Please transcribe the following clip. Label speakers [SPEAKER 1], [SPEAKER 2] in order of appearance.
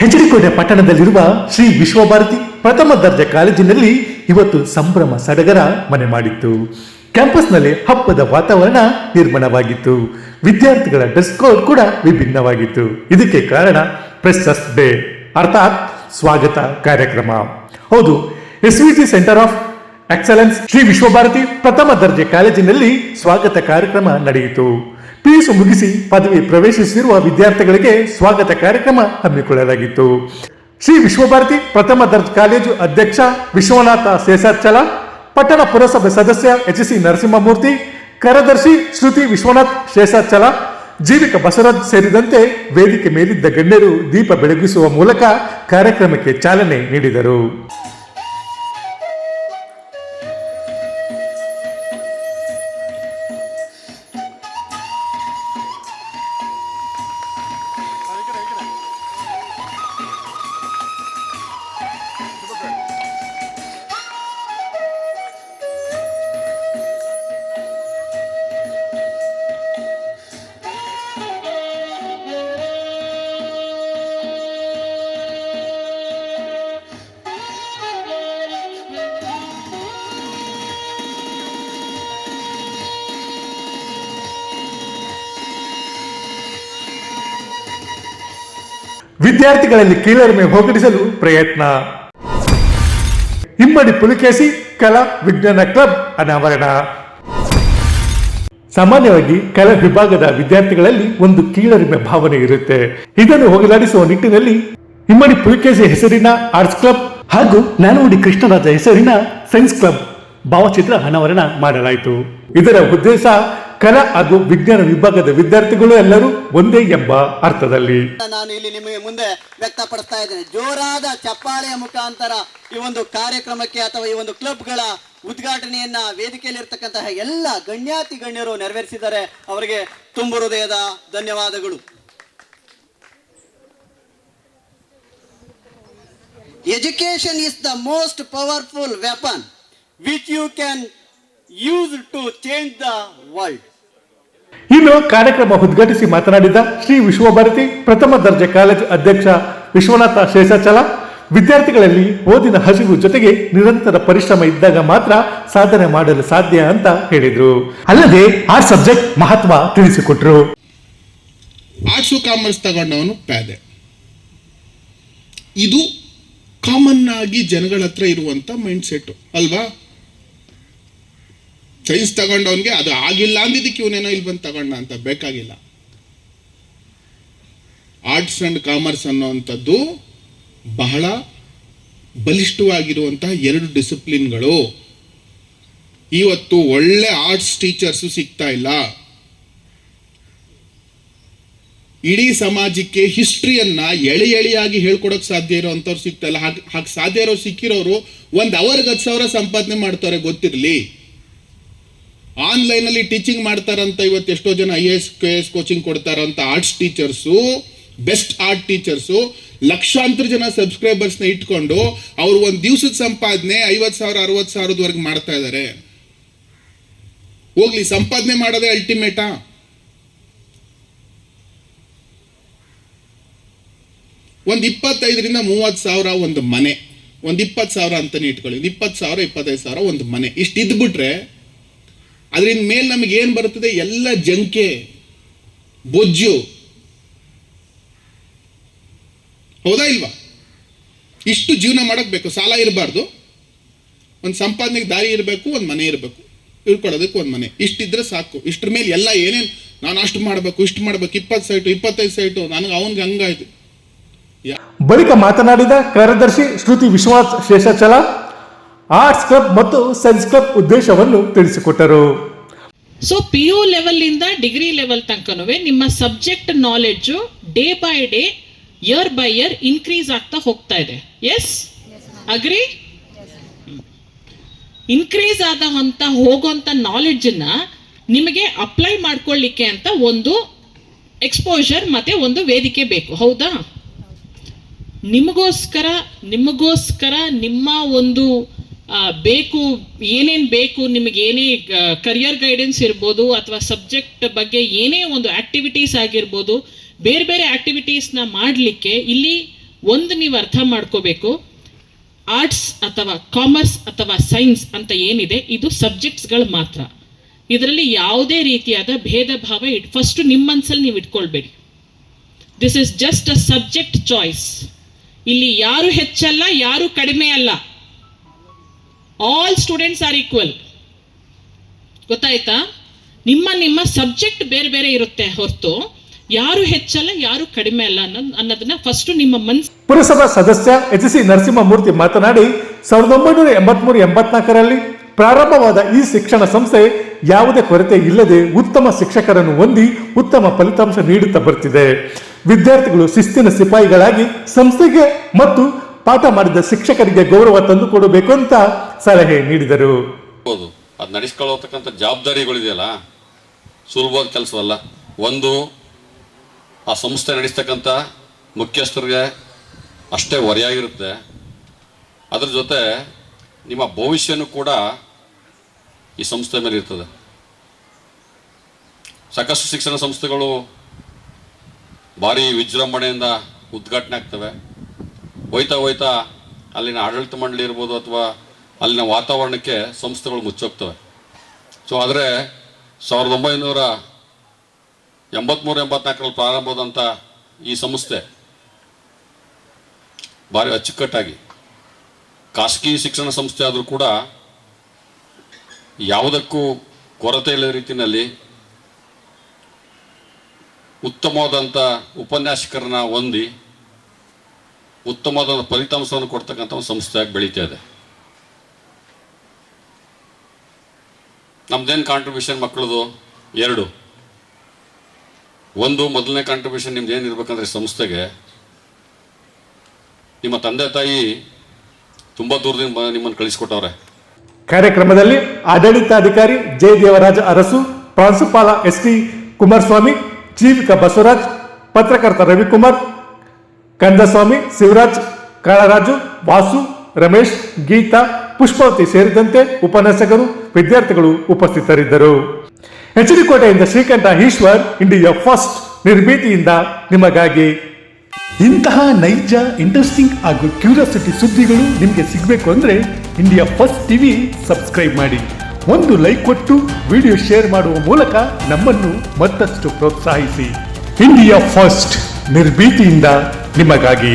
[SPEAKER 1] ಹೆಚಡಿಕೋಟೆ ಪಟ್ಟಣದಲ್ಲಿರುವ ಶ್ರೀ ವಿಶ್ವಭಾರತಿ ಪ್ರಥಮ ದರ್ಜೆ ಕಾಲೇಜಿನಲ್ಲಿ ಇವತ್ತು ಸಂಭ್ರಮ ಸಡಗರ ಮನೆ ಮಾಡಿತ್ತು. ಕ್ಯಾಂಪಸ್ನಲ್ಲಿ ಹಬ್ಬದ ವಾತಾವರಣ ನಿರ್ಮಾಣವಾಗಿತ್ತು. ವಿದ್ಯಾರ್ಥಿಗಳ ಡ್ರೆಸ್ ಕೋಡ್ ಕೂಡ ವಿಭಿನ್ನವಾಗಿತ್ತು. ಇದಕ್ಕೆ ಕಾರಣ ಪ್ರೆಸ್ಸಸ್ ಡೇ ಅರ್ಥಾತ್ ಸ್ವಾಗತ ಕಾರ್ಯಕ್ರಮ. ಹೌದು yes centre of excellence Shri Vishwabharati ಪ್ರಥಮ ದರ್ಜೆ ಕಾಲೇಜಿನಲ್ಲಿ ಸ್ವಾಗತ ಕಾರ್ಯಕ್ರಮ ನಡೆಯಿತು. ಪಿಯುಸಿ ಮುಗಿಸಿ ಪದವಿ ಪ್ರವೇಶಿಸಿರುವ ವಿದ್ಯಾರ್ಥಿಗಳಿಗೆ ಸ್ವಾಗತ ಕಾರ್ಯಕ್ರಮ ಹಮ್ಮಿಕೊಳ್ಳಲಾಗಿತ್ತು. ಶ್ರೀ ವಿಶ್ವಭಾರತಿ ಪ್ರಥಮ ದರ್ಜೆ ಕಾಲೇಜು ಅಧ್ಯಕ್ಷ ವಿಶ್ವನಾಥ ಶೇಷಾಚಲ, ಪಟ್ಟಣ ಪುರಸಭೆ ಸದಸ್ಯ ಎಚ್ ಸಿ ನರಸಿಂಹಮೂರ್ತಿ, ಕಾರ್ಯದರ್ಶಿ ಶ್ರುತಿ ವಿಶ್ವನಾಥ್ ಶೇಷಾಚಲ, ಜೀವಿಕ ಬಸವರಾಜ್ ಸೇರಿದಂತೆ ವೇದಿಕೆ ಮೇಲಿದ್ದ ಗಣ್ಯರು ದೀಪ ಬೆಳಗಿಸುವ ಮೂಲಕ ಕಾರ್ಯಕ್ರಮಕ್ಕೆ ಚಾಲನೆ ನೀಡಿದರು. ವಿದ್ಯಾರ್ಥಿಗಳಲ್ಲಿ ಕೀಳರಿಮೆ ಹೋಗಡಿಸಲು ಪ್ರಯತ್ನ. ಇಮ್ಮಡಿ ಪುಲಿಕೇಸಿ ಕಲಾ ವಿಜ್ಞಾನ ಕ್ಲಬ್ ಅನಾವರಣ. ಸಾಮಾನ್ಯವಾಗಿ ಕಲಾ ವಿಭಾಗದ ವಿದ್ಯಾರ್ಥಿಗಳಲ್ಲಿ ಒಂದು ಕೀಳರಿಮೆ ಭಾವನೆ ಇರುತ್ತೆ. ಇದನ್ನು ಹೋಗಲಾಡಿಸುವ ನಿಟ್ಟಿನಲ್ಲಿ ಇಮ್ಮಡಿ ಪುಲಿಕೇಸಿ ಹೆಸರಿನ ಆರ್ಟ್ಸ್ ಕ್ಲಬ್ ಹಾಗೂ ನಾನುಡಿ ಕೃಷ್ಣರಾಜ ಹೆಸರಿನ ಸೈನ್ಸ್ ಕ್ಲಬ್ ಭಾವಚಿತ್ರ ಅನಾವರಣ ಮಾಡಲಾಯಿತು. ಇದರ ಉದ್ದೇಶ ಕಲಾ ಹಾಗೂ ವಿಜ್ಞಾನ ವಿಭಾಗದ ವಿದ್ಯಾರ್ಥಿಗಳು ಎಲ್ಲರೂ ಒಂದೇ ಎಂಬ ಅರ್ಥದಲ್ಲಿ.
[SPEAKER 2] ನಾನು ಇಲ್ಲಿ ನಿಮಗೆ ಮುಂದೆ ವ್ಯಕ್ತಪಡಿಸ್ತಾ ಇದ್ದೇನೆ. ಜೋರಾದ ಚಪ್ಪಾಳೆಯ ಮುಖಾಂತರ ಈ ಒಂದು ಕಾರ್ಯಕ್ರಮಕ್ಕೆ ಅಥವಾ ಈ ಒಂದು ಕ್ಲಬ್ಗಳ ಉದ್ಘಾಟನೆಯನ್ನ ವೇದಿಕೆಯಲ್ಲಿರ್ತಕ್ಕಂತಹ ಎಲ್ಲ ಗಣ್ಯಾತಿ ಗಣ್ಯರು ನೆರವೇರಿಸಿದ್ದಾರೆ ಅವರಿಗೆ ತುಂಬು ಹೃದಯದ ಧನ್ಯವಾದಗಳು. Education is the most powerful weapon which you can use to change the world
[SPEAKER 1] ಇನ್ನು ಕಾರ್ಯಕ್ರಮ ಉದ್ಘಾಟಿಸಿ ಮಾತನಾಡಿದ ಶ್ರೀ ವಿಶ್ವಭಾರತಿ ಪ್ರಥಮ ದರ್ಜೆ ಕಾಲೇಜು ಅಧ್ಯಕ್ಷ ವಿಶ್ವನಾಥ ಶೇಷಾಚಲ, ವಿದ್ಯಾರ್ಥಿಗಳಲ್ಲಿ ಓದಿನ ಹಸಿವು ಜೊತೆಗೆ ನಿರಂತರ ಪರಿಶ್ರಮ ಇದ್ದಾಗ ಮಾತ್ರ ಸಾಧನೆ ಮಾಡಲು ಸಾಧ್ಯ ಅಂತ ಹೇಳಿದ್ರು. ಅಲ್ಲದೆ ಆ ಸಬ್ಜೆಕ್ಟ್ ಮಹತ್ವ ತಿಳಿಸಿಕೊಟ್ರು.
[SPEAKER 3] ಆರ್ಟ್ಸು ಕಾಮರ್ಸ್ ತಗೊಂಡವನು ಪ್ಯಾದೆ. ಇದು ಕಾಮನ್ ಆಗಿ ಜನಗಳ ಹತ್ರ ಇರುವಂತ ಮೈಂಡ್ ಸೆಟ್ ಅಲ್ವಾ? ಸೈನ್ಸ್ ತಗೊಂಡವನ್ಗೆ ಅದು ಆಗಿಲ್ಲ ಅಂದಿದ್ದಕ್ಕೆ ಇವನೇನೋ ಇಲ್ಲಿ ಬಂದು ತಗೊಂಡ ಅಂತ ಬೇಕಾಗಿಲ್ಲ. ಆರ್ಟ್ಸ್ ಅಂಡ್ ಕಾಮರ್ಸ್ ಅನ್ನೋವಂಥದ್ದು ಬಹಳ ಬಲಿಷ್ಠವಾಗಿರುವಂತಹ ಎರಡು ಡಿಸಿಪ್ಲಿನ್ಗಳು. ಇವತ್ತು ಒಳ್ಳೆ ಆರ್ಟ್ಸ್ ಟೀಚರ್ಸು ಸಿಗ್ತಾ ಇಲ್ಲ. ಇಡೀ ಸಮಾಜಕ್ಕೆ ಹಿಸ್ಟ್ರಿಯನ್ನ ಎಳೆ ಎಳೆಯಾಗಿ ಹೇಳ್ಕೊಡಕ್ ಸಾಧ್ಯ ಇರೋಂಥವ್ರು ಸಿಗ್ತಾ ಇಲ್ಲ. ಹಾಗೆ ಹಾಗೆ ಸಾಧ್ಯ ಇರೋರು ಸಿಕ್ಕಿರೋರು ಒಂದು ಅವರ್ಗೆ ಹತ್ತು ಸಾವಿರ ಸಂಪಾದನೆ ಮಾಡ್ತಾರೆ ಗೊತ್ತಿರಲಿ. ಆನ್ಲೈನಲ್ಲಿ ಟೀಚಿಂಗ್ ಮಾಡ್ತಾರಂತ ಇವತ್ತು ಎಷ್ಟೋ ಜನ I S K S coaching ಕೊಡ್ತಾರಂತ arts teachers best art teachers ಲಕ್ಷಾಂತರ ಜನ ಸಬ್ಸ್ಕ್ರೈಬರ್ಸ್ನ ಇಟ್ಕೊಂಡು ಅವರು ಒಂದು ದಿವಸದ ಸಂಪಾದನೆ ಐವತ್ತು ಸಾವಿರ, ಅರವತ್ತು ಸಾವಿರದವರೆಗೆ ಮಾಡ್ತಾ ಇದ್ದಾರೆ ಹೋಗ್ಲಿ, ಸಂಪಾದನೆ ಮಾಡೋದೇ ಅಲ್ಟಿಮೇಟಾ ಒಂದು ಇಪ್ಪತ್ತೈದರಿಂದ ಮೂವತ್ತು ಸಾವಿರ ಒಂದು ಮನೆ. ಒಂದು ಇಪ್ಪತ್ತು ಸಾವಿರ ಅಂತಾನೆ ಇಟ್ಕೊಳ್ಳಿ. ಒಂದು ಇಪ್ಪತ್ತು ಸಾವಿರ, ಇಪ್ಪತ್ತೈದು ಸಾವಿರ ಒಂದು ಮನೆ. ಇಷ್ಟು ಇದ್ಬಿಟ್ರೆ ಅದರಿಂದ ಮೇಲೆ ನಮಗೆ ಏನು ಬರ್ತದೆ ಎಲ್ಲ ಜಂಕೆ, ಬೊಜ್ಜು. ಹೌದಾ ಇಲ್ವಾ? ಇಷ್ಟು ಜೀವನ ಮಾಡಕ್ ಬೇಕು. ಸಾಲ ಇರಬಾರ್ದು. ಒಂದು ಸಂಪಾದನೆಗೆ ದಾರಿ ಇರಬೇಕು, ಒಂದು ಮನೆ ಇರಬೇಕು. ಇಳ್ಕೊಳ್ಳೋದಕ್ಕೆ ಒಂದು ಮನೆ. ಇಷ್ಟಿದ್ರೆ ಸಾಕು. ಇಷ್ಟ್ರ ಮೇಲೆ ಎಲ್ಲ ಏನೇನು ನಾನು ಅಷ್ಟು ಮಾಡಬೇಕು, ಇಷ್ಟು ಮಾಡಬೇಕು, ಇಪ್ಪತ್ತು ಸೈಟು, ಇಪ್ಪತ್ತೈದು ಸೈಟು, ನನಗೆ ಅವನಿಗೆ ಹಂಗಾಯ್ತು.
[SPEAKER 1] ಬಳಿಕ ಮಾತನಾಡಿದ ಕಾರ್ಯದರ್ಶಿ ಶ್ರುತಿ ವಿಶ್ವನಾಥ್ ಶೇಷಾಚಲ. ಆರ್ಟ್ಸ್ ಕ್ಲಬ್ ಮತ್ತು ಸೈನ್ಸ್ ಕ್ಲಬ್ ಉದ್ದೇಶವನ್ನು ತಿಳಿಸಿಕೊಟ್ಟರು.
[SPEAKER 4] ಸೊ ಪಿ ಯು ಲೆವೆಲಿಂದ ಡಿಗ್ರಿ ಲೆವೆಲ್ ತನಕನೂ ನಿಮ್ಮ subject knowledge day by day year by year increase ಆಗ್ತಾ ಹೋಗ್ತಾ ಇದೆ. ಎಸ್ ಅಗ್ರಿ ಇನ್ಕ್ರೀಸ್ ಆದ ಅಂತ ಹೋಗೋಂಥ ನಾಲೆಡ್ಜನ್ನ ನಿಮಗೆ ಅಪ್ಲೈ ಮಾಡ್ಕೊಳ್ಳಿಕ್ಕೆ ಅಂತ ಒಂದು ಎಕ್ಸ್ಪೋಜರ್ ಮತ್ತೆ ಒಂದು ವೇದಿಕೆ ಬೇಕು. ಹೌದಾ. ನಿಮಗೋಸ್ಕರ ನಿಮಗೋಸ್ಕರ ನಿಮ್ಮ ಒಂದು ಬೇಕು, ಏನೇನು ಬೇಕು, ನಿಮಗೆ ಏನೇ ಕರಿಯರ್ ಗೈಡೆನ್ಸ್ ಇರ್ಬೋದು ಅಥವಾ ಸಬ್ಜೆಕ್ಟ್ ಬಗ್ಗೆ ಏನೇ ಒಂದು ಆ್ಯಕ್ಟಿವಿಟೀಸ್ ಆಗಿರ್ಬೋದು, ಬೇರೆ ಬೇರೆ ಆ್ಯಕ್ಟಿವಿಟೀಸ್ನ ಮಾಡಲಿಕ್ಕೆ ಇಲ್ಲಿ ಒಂದು ನೀವು ಅರ್ಥ ಮಾಡ್ಕೋಬೇಕು. ಆರ್ಟ್ಸ್ ಅಥವಾ ಕಾಮರ್ಸ್ ಅಥವಾ ಸೈನ್ಸ್ ಅಂತ ಏನಿದೆ, ಇದು ಸಬ್ಜೆಕ್ಟ್ಸ್ಗಳು ಮಾತ್ರ. ಇದರಲ್ಲಿ ಯಾವುದೇ ರೀತಿಯಾದ ಭೇದ ಭಾವ ಇಟ್ ಫಸ್ಟ್ ನಿಮ್ಮ ಮನಸ್ಸಲ್ಲಿ ನೀವು ಇಟ್ಕೊಳ್ಬೇಡಿ. This is just a subject choice ಇಲ್ಲಿ ಯಾರು ಹೆಚ್ಚಲ್ಲ, ಯಾರು ಕಡಿಮೆ ಅಲ್ಲ. ಆಲ್ ಸ್ಟೂಡೆಂಟ್ಸ್ ಆರ್ ಈಕ್ವಲ್ ಗೊತ್ತಾಯ್ತಾ? ನಿಮ್ಮ ನಿಮ್ಮ ಸಬ್ಜೆಕ್ಟ್ ಬೇರೆ ಬೇರೆ ಇರುತ್ತೆ ಹೊರತು. ಯಾರು ಹೆಚ್ಚಲ್ಲ, ಯಾರು ಕಡಿಮೆ ಅಲ್ಲ ಅನ್ನೋದನ್ನ ಫಸ್ಟ್ ನಿಮ್ಮ ಮನಸ್ಸು
[SPEAKER 1] ಪುರಸಭಾ ಸದಸ್ಯ ಎಚ್ ಸಿ ನರಸಿಂಹಮೂರ್ತಿ ಮಾತನಾಡಿ, ಸಾವಿರದ ಒಂಬೈನೂರ ಎಂಬತ್ಮೂರು, ಎಂಬತ್ನಾಲ್ಕರಲ್ಲಿ ಪ್ರಾರಂಭವಾದ ಈ ಶಿಕ್ಷಣ ಸಂಸ್ಥೆ ಯಾವುದೇ ಕೊರತೆ ಇಲ್ಲದೆ ಉತ್ತಮ ಶಿಕ್ಷಕರನ್ನು ಹೊಂದಿ ಉತ್ತಮ ಫಲಿತಾಂಶ ನೀಡುತ್ತಾ ಬರ್ತಿದೆ. ವಿದ್ಯಾರ್ಥಿಗಳು ಶಿಸ್ತಿನ ಸಿಪಾಯಿಗಳಾಗಿ ಸಂಸ್ಥೆಗೆ ಮತ್ತು ಪಾಠ ಮಾಡಿದ ಶಿಕ್ಷಕರಿಗೆ ಗೌರವ ತಂದುಕೊಡಬೇಕು ಅಂತ ಸಲಹೆ ನೀಡಿದರು.
[SPEAKER 5] ಅದು ಜವಾಬ್ದಾರಿಗಳಿದೆಯಲ್ಲ? ಸುಲಭವಾದ ಕೆಲಸವಲ್ಲ. ಒಂದು, ಆ ಸಂಸ್ಥೆ ನಡೆಸ್ತಕ್ಕಂಥ ಮುಖ್ಯಸ್ಥರಿಗೆ ಅಷ್ಟೇ ಹೊರೆಯಾಗಿರುತ್ತೆ ಅದ್ರ ಜೊತೆ ನಿಮ್ಮ ಭವಿಷ್ಯನೂ ಕೂಡ ಈ ಸಂಸ್ಥೆ ಮೇಲೆ ಇರ್ತದೆ. ಸಾಕಷ್ಟು ಶಿಕ್ಷಣ ಸಂಸ್ಥೆಗಳು ಭಾರಿ ವಿಜೃಂಭಣೆಯಿಂದ ಉದ್ಘಾಟನೆ ಆಗ್ತವೆ. ಹೋಯ್ತಾ ಹೋಯ್ತಾ ಅಲ್ಲಿನ ಆಡಳಿತ ಮಂಡಳಿ ಇರ್ಬೋದು ಅಥವಾ ಅಲ್ಲಿನ ವಾತಾವರಣಕ್ಕೆ ಸಂಸ್ಥೆಗಳು ಮುಚ್ಚೋಗ್ತವೆ. ಸೊ ಆದರೆ ಸಾವಿರದ ಒಂಬೈನೂರ ಎಂಬತ್ಮೂರು, ಎಂಬತ್ನಾಲ್ಕರಲ್ಲಿ ಪ್ರಾರಂಭವಾದಂಥ ಈ ಸಂಸ್ಥೆ ಭಾರಿ ಅಚ್ಚುಕಟ್ಟಾಗಿ ಖಾಸಗಿ ಶಿಕ್ಷಣ ಸಂಸ್ಥೆ ಆದರೂ ಕೂಡ ಯಾವುದಕ್ಕೂ ಕೊರತೆ ಇಲ್ಲದ ರೀತಿಯಲ್ಲಿ ಉತ್ತಮವಾದಂಥ ಉಪನ್ಯಾಸಕರನ್ನ ಹೊಂದಿ ಉತ್ತಮವಾದ ಫಲಿತಾಂಶವನ್ನು ಕೊಡ್ತಕ್ಕಂಥ ಒಂದು ಸಂಸ್ಥೆಯಾಗಿ ಬೆಳೀತಾ ಇದೆ. ನಮ್ದೇನು ಕಾಂಟ್ರಿಬ್ಯೂಷನ್ ಮಕ್ಕಳದು ಎರಡು. ಒಂದು, ಮೊದಲನೇ ಕಾಂಟ್ರಿಬ್ಯೂಷನ್ ನಿಮ್ದು ಏನು ಇರಬೇಕಂದ್ರೆ ಸಂಸ್ಥೆಗೆ. ನಿಮ್ಮ ತಂದೆ, ತಾಯಿ ತುಂಬ ದೂರದಿಂದ ನಿಮ್ಮನ್ನು ಕಳಿಸ್ಕೊಟ್ಟವ್ರೆ.
[SPEAKER 1] ಕಾರ್ಯಕ್ರಮದಲ್ಲಿ ಆಡಳಿತಾಧಿಕಾರಿ ಜೆ ದೇವರಾಜ ಅರಸು, ಪ್ರಾಂಶುಪಾಲ ಎಸ್ ಟಿ ಕುಮಾರಸ್ವಾಮಿ, ಜೀವಿಕ ಬಸವರಾಜ್, ಪತ್ರಕರ್ತ ರವಿಕುಮಾರ್ ಕಂದಸ್ವಾಮಿ, ಶಿವರಾಜ್, ಕಾಳರಾಜು, ವಾಸು, ರಮೇಶ್, ಗೀತಾ, ಪುಷ್ಪಾವತಿ ಸೇರಿದಂತೆ ಉಪನ್ಯಾಸಕರು, ವಿದ್ಯಾರ್ಥಿಗಳು ಉಪಸ್ಥಿತರಿದ್ದರು. ಕೋಟೆಯಿಂದ ಶ್ರೀಕಂಠ ಈಶ್ವರ್, ಇಂಡಿಯಾ ಫಸ್ಟ್ ನಿರ್ಭೀತಿಯಿಂದ ನಿಮಗಾಗಿ. ಇಂತಹ ನೈಜ, ಇಂಟ್ರೆಸ್ಟಿಂಗ್ ಹಾಗೂ ಕ್ಯೂರಿಯಾಸಿಟಿ ಸುದ್ದಿಗಳು ನಿಮಗೆ ಸಿಗಬೇಕು ಅಂದ್ರೆ ಇಂಡಿಯಾ ಫಸ್ಟ್ ಟಿವಿ ಸಬ್ಸ್ಕ್ರೈಬ್ ಮಾಡಿ. ಒಂದು ಲೈಕ್ ಕೊಟ್ಟು ವಿಡಿಯೋ ಶೇರ್ ಮಾಡುವ ಮೂಲಕ ನಮ್ಮನ್ನು ಮತ್ತಷ್ಟು ಪ್ರೋತ್ಸಾಹಿಸಿ. ಇಂಡಿಯಾ ಫಸ್ಟ್ ನಿರ್ಭೀತಿಯಿಂದ ನಿಮಗಾಗಿ